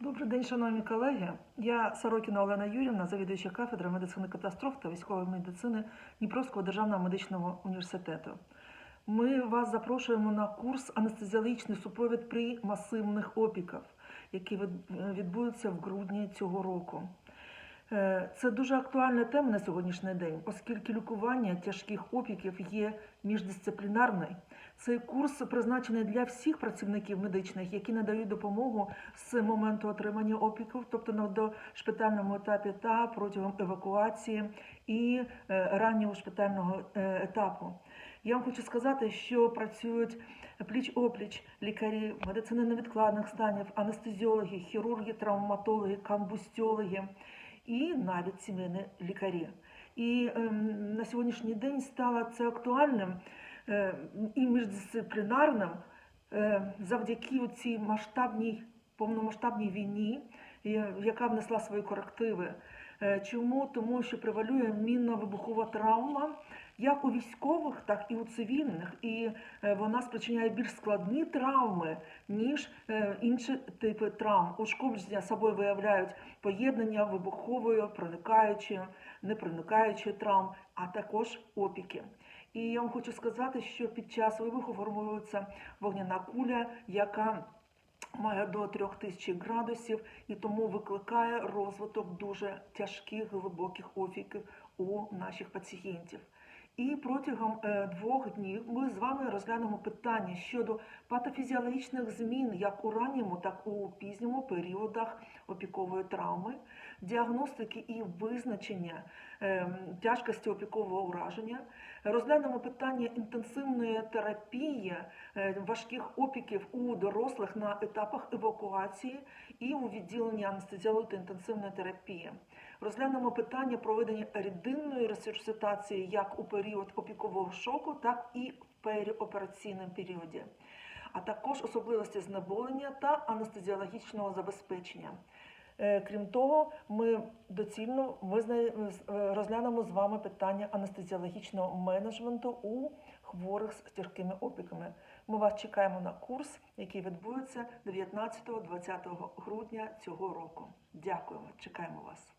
Добрий день, шановні колеги. Я Сорокіна Олена Юрівна, завідуюча кафедри медицини катастроф та військової медицини Дніпровського державного медичного університету. Ми вас запрошуємо на курс анестезіологічний супровід при масивних опіках, який від- відбудеться в грудні цього року. Е, Це дуже актуальна тема на сьогоднішній день, оскільки лікування тяжких опіків є міждисциплінарним. Цей курс призначений для всіх працівників медичних, які надають допомогу з моменту отримання опіків, тобто на дошпитальному етапі та протягом евакуації і е, раннього шпитального е, етапу. Я вам хочу сказати, що працюють пліч-опліч лікарі медицини невідкладних станів, анестезіологи, хірурги, травматологи, камбустіологи і навіть сімейні лікарі. І е, на сьогоднішній день стало це актуальним е, і міждисциплінарним е, завдяки цій масштабній повномасштабній війні, яка внесла свої корективи. Е, Чому? Тому що превалює мінно-вибухова травма як у військових, так і у цивільних, і е, вона спричиняє більш складні травми, ніж е, інші типи травм. Ушкодження собою виявляють поєднання вибухової, проникаючої, непроникаючої травм, а також опіки. І я вам хочу сказати, що під час вибуху формується вогняна куля, яка має до 3000 градусів і тому викликає розвиток дуже тяжких глибоких опіків у наших пацієнтів. І протягом е, двох днів ми з вами розглянемо питання щодо патофізіологічних змін як у ранньому, так і у пізньому періодах опікової травми, діагностики і визначення е, тяжкості опікового ураження. Розглянемо питання інтенсивної терапії е, важких опіків у дорослих на етапах евакуації і у відділенні анестезіології та інтенсивної терапії. Розглянемо питання проведення рідинної ресурситації як у період опікового шоку, так і в періопераційному періоді, а також особливості знеболення та анестезіологічного забезпечення. Е, Крім того, ми доцільно з- е, розглянемо з вами питання анестезіологічного менеджменту у хворих з тяжкими опіками. Ми вас чекаємо на курс, який відбудеться 19-20 грудня цього року. Дякуємо, чекаємо вас.